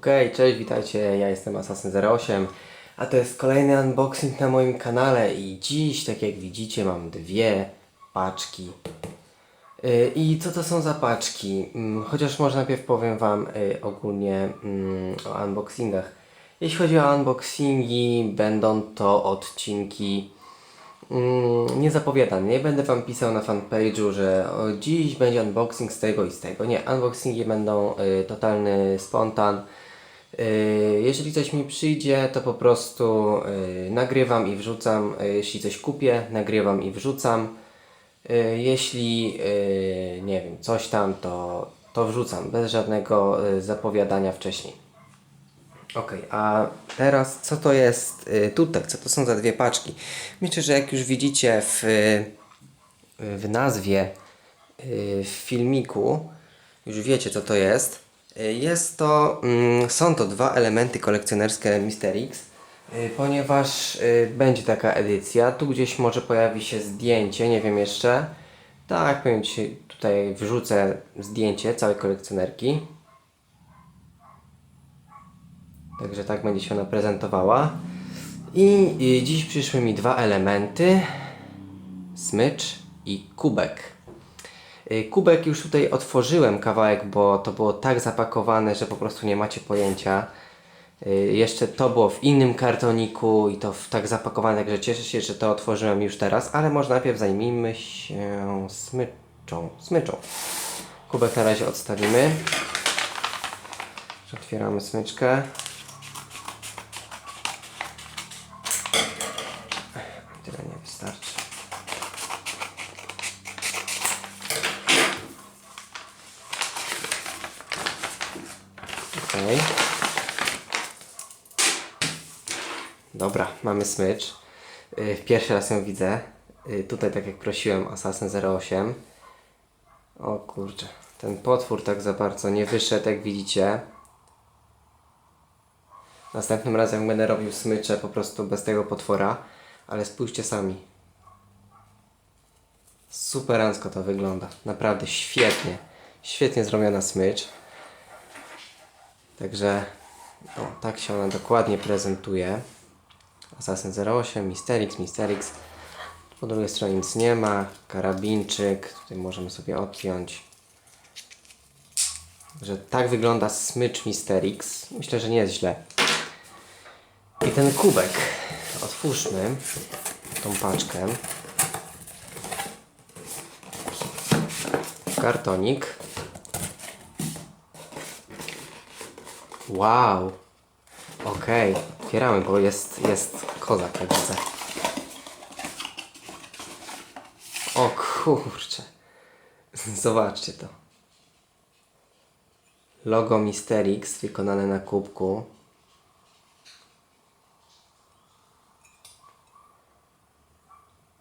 Okej, cześć, witajcie, ja jestem Assassin08, a to jest kolejny unboxing na moim kanale i dziś, tak jak widzicie, mam dwie paczki. Yy, I co to są za paczki? Mm, Chociaż może najpierw powiem Wam yy, ogólnie mm, o unboxingach. Jeśli chodzi o unboxingi, będą to odcinki mm, niezapowiadane. Nie będę Wam pisał na fanpage'u, że o, dziś będzie unboxing z tego i z tego. Nie, unboxingi będą y, totalny spontan. Y, jeżeli coś mi przyjdzie, to po prostu y, nagrywam i wrzucam. Y, jeśli coś kupię, nagrywam i wrzucam. Jeśli nie wiem, coś tam, to, to wrzucam bez żadnego zapowiadania wcześniej. Okej, a teraz co to jest tutaj? Co to są za dwie paczki? Myślę, że jak już widzicie w, w nazwie w filmiku, już wiecie co to jest. Jest to, mm, są to dwa elementy kolekcjonerskie Mysterix, y, ponieważ y, będzie taka edycja. Tu gdzieś może pojawi się zdjęcie, nie wiem jeszcze. Tak, powiem Ci, tutaj wrzucę zdjęcie całej kolekcjonerki. Także tak będzie się ona prezentowała. I y, dziś przyszły mi dwa elementy. Smycz i kubek. Y, Kubek już tutaj otworzyłem kawałek, bo to było tak zapakowane, że po prostu nie macie pojęcia. Y, Jeszcze to było w innym kartoniku i to w tak zapakowane, także cieszę się, że to otworzyłem już teraz, ale może najpierw zajmijmy się smyczą. Smyczą. Kubek na razie odstawimy. Otwieramy smyczkę. Tyle nie wystarczy. Okej. Dobra, mamy smycz. Yy, Pierwszy raz ją widzę. Yy, Tutaj, tak jak prosiłem, Assassin 08. O kurczę, ten potwór tak za bardzo nie wyszedł, jak widzicie. Następnym razem będę robił smycze po prostu bez tego potwora, ale spójrzcie sami. Superancko to wygląda. Naprawdę świetnie. Świetnie zrobiona smycz. Także o, tak się ona dokładnie prezentuje. Assassin 08, Mysterix, Mysterix. Po drugiej stronie nic nie ma. Karabinczyk. Tutaj możemy sobie odpiąć. Że tak wygląda smycz Mysterix. Myślę, że nie jest źle. I ten kubek. Otwórzmy tą paczkę. Kartonik. Wow. Okej, otwieramy, bo jest, jest kozak, jak widzę. O kurczę. Zobaczcie to. Logo Mysterix wykonane na kubku.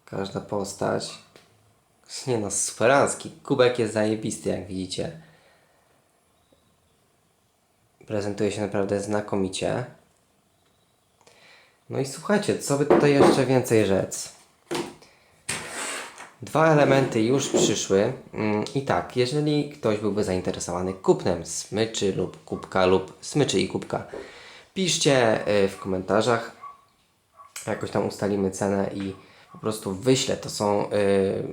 Każda postać. Nie no, superancki. Kubek jest zajebisty, jak widzicie. Prezentuje się naprawdę znakomicie. No i słuchajcie, co by tutaj jeszcze więcej rzec? Dwa elementy już przyszły. Mm, I tak, jeżeli ktoś byłby zainteresowany kupnem smyczy lub kubka lub smyczy i kubka, piszcie y, w komentarzach. Jakoś tam ustalimy cenę i po prostu wyślę. To są. y,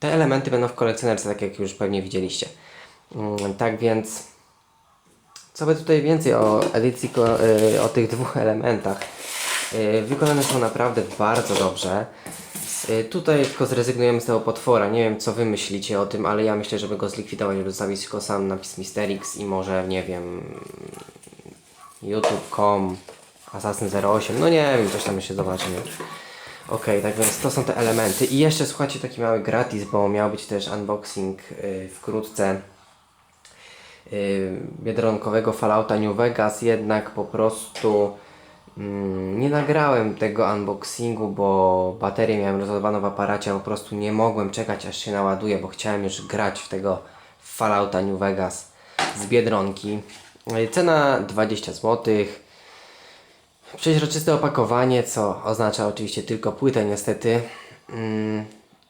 Te elementy będą w kolekcjonerce, tak jak już pewnie widzieliście. Mm, Tak więc. Co by tutaj więcej o edycji, y, o tych dwóch elementach? Y, Wykonane są naprawdę bardzo dobrze. Y, Tutaj tylko zrezygnujemy z tego potwora. Nie wiem, co wy myślicie o tym, ale ja myślę, żeby go zlikwidować, żeby zostawić tylko sam napis Mysterix i może, nie wiem, youtube.com, Assassin 08, no nie wiem, coś tam jeszcze zobaczymy. Okej, tak więc to są te elementy. I jeszcze słuchajcie, taki mały gratis, bo miał być też unboxing y, wkrótce biedronkowego Fallouta New Vegas, jednak po prostu mm, nie nagrałem tego unboxingu, bo baterię miałem rozładowaną w aparacie, a po prostu nie mogłem czekać aż się naładuje, bo chciałem już grać w tego Fallouta New Vegas z Biedronki. Y, Cena 20 zł. Przeźroczyste opakowanie, co oznacza oczywiście tylko płytę niestety. Mm,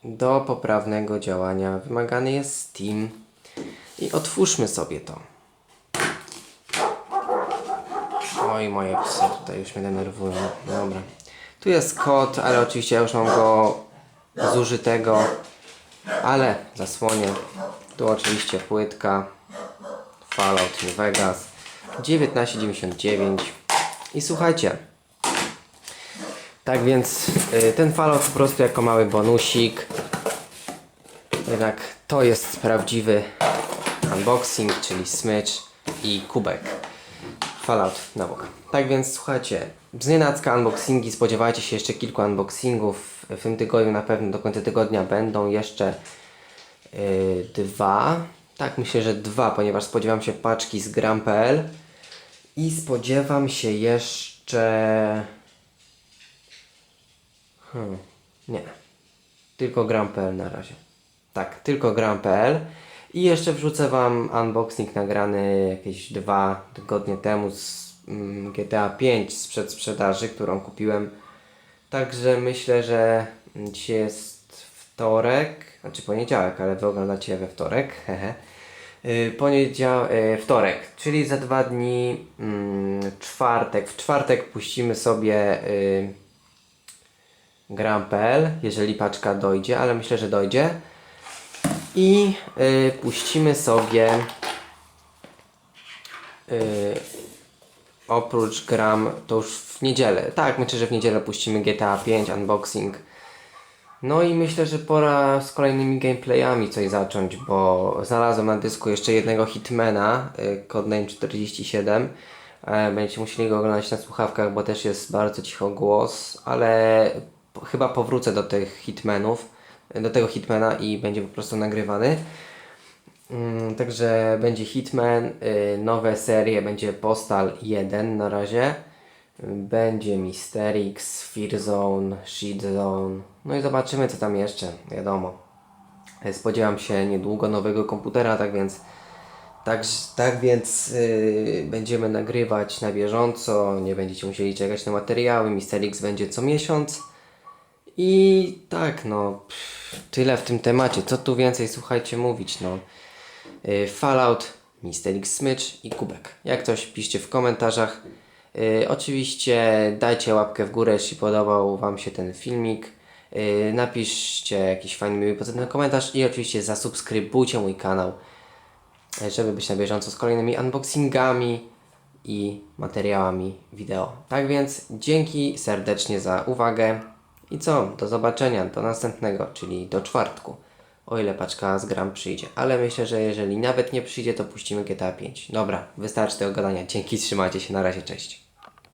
Do poprawnego działania wymagany jest Steam. I otwórzmy sobie to. Oj, moje psy tutaj już mnie denerwują. Dobra. Tu jest kod, ale oczywiście ja już mam go zużytego. Ale zasłonię. Tu oczywiście płytka. Fallout New Vegas. 1999. I słuchajcie. Tak więc y, ten Fallout po prostu jako mały bonusik. Jednak to jest prawdziwy unboxing, czyli smycz i kubek. Fallout na bok. Tak więc słuchajcie, znienacka unboxingi, spodziewajcie się jeszcze kilku unboxingów. W tym tygodniu na pewno do końca tygodnia będą jeszcze yy, dwa. Tak, myślę, że dwa, ponieważ spodziewam się paczki z gram.pl i spodziewam się jeszcze... Hmm, nie. Tylko gram.pl na razie. Tak, tylko gram.pl. I jeszcze wrzucę Wam unboxing nagrany jakieś dwa tygodnie temu z mm, GTA 5 sprzed sprzedaży, którą kupiłem. Także myślę, że dzisiaj jest wtorek, znaczy poniedziałek, ale Wy oglądacie we wtorek, hehe. Yy, Poniedziałek, yy, wtorek, czyli za dwa dni, mm, czwartek. W czwartek puścimy sobie yy, gram.pl, jeżeli paczka dojdzie, ale myślę, że dojdzie. I y, puścimy sobie y, oprócz gram to już w niedzielę. Tak, myślę, że w niedzielę puścimy GTA 5 unboxing. No i myślę, że pora z kolejnymi gameplayami coś zacząć, bo znalazłem na dysku jeszcze jednego Hitmana, y, codename 47. E, Będziecie musieli go oglądać na słuchawkach, bo też jest bardzo cicho głos, ale chyba powrócę do tych Hitmanów, do tego Hitmana i będzie po prostu nagrywany. Mm, Także będzie Hitman, y, nowe serie, będzie Postal 1 na razie. Będzie Mysterix, Fear Zone, Shit Zone. No i zobaczymy co tam jeszcze, wiadomo. Y, Spodziewam się niedługo nowego komputera, tak więc tak, tak więc y, będziemy nagrywać na bieżąco, nie będziecie musieli czekać na materiały. Mysterix będzie co miesiąc. I tak, no, tyle w tym temacie. Co tu więcej, słuchajcie, mówić, no. Y, Fallout, Mysterix Smycz i Kubek. Jak coś, piszcie w komentarzach. Y, oczywiście dajcie łapkę w górę, jeśli podobał Wam się ten filmik. Y, napiszcie jakiś fajny, miły, pozytywny komentarz i oczywiście zasubskrybujcie mój kanał, żeby być na bieżąco z kolejnymi unboxingami i materiałami wideo. Tak więc dzięki serdecznie za uwagę i co? Do zobaczenia, do następnego, czyli do czwartku. O ile paczka z gram przyjdzie. Ale myślę, że jeżeli nawet nie przyjdzie, to puścimy GTA 5. Dobra, wystarczy tego gadania. Dzięki, trzymajcie się, na razie, cześć.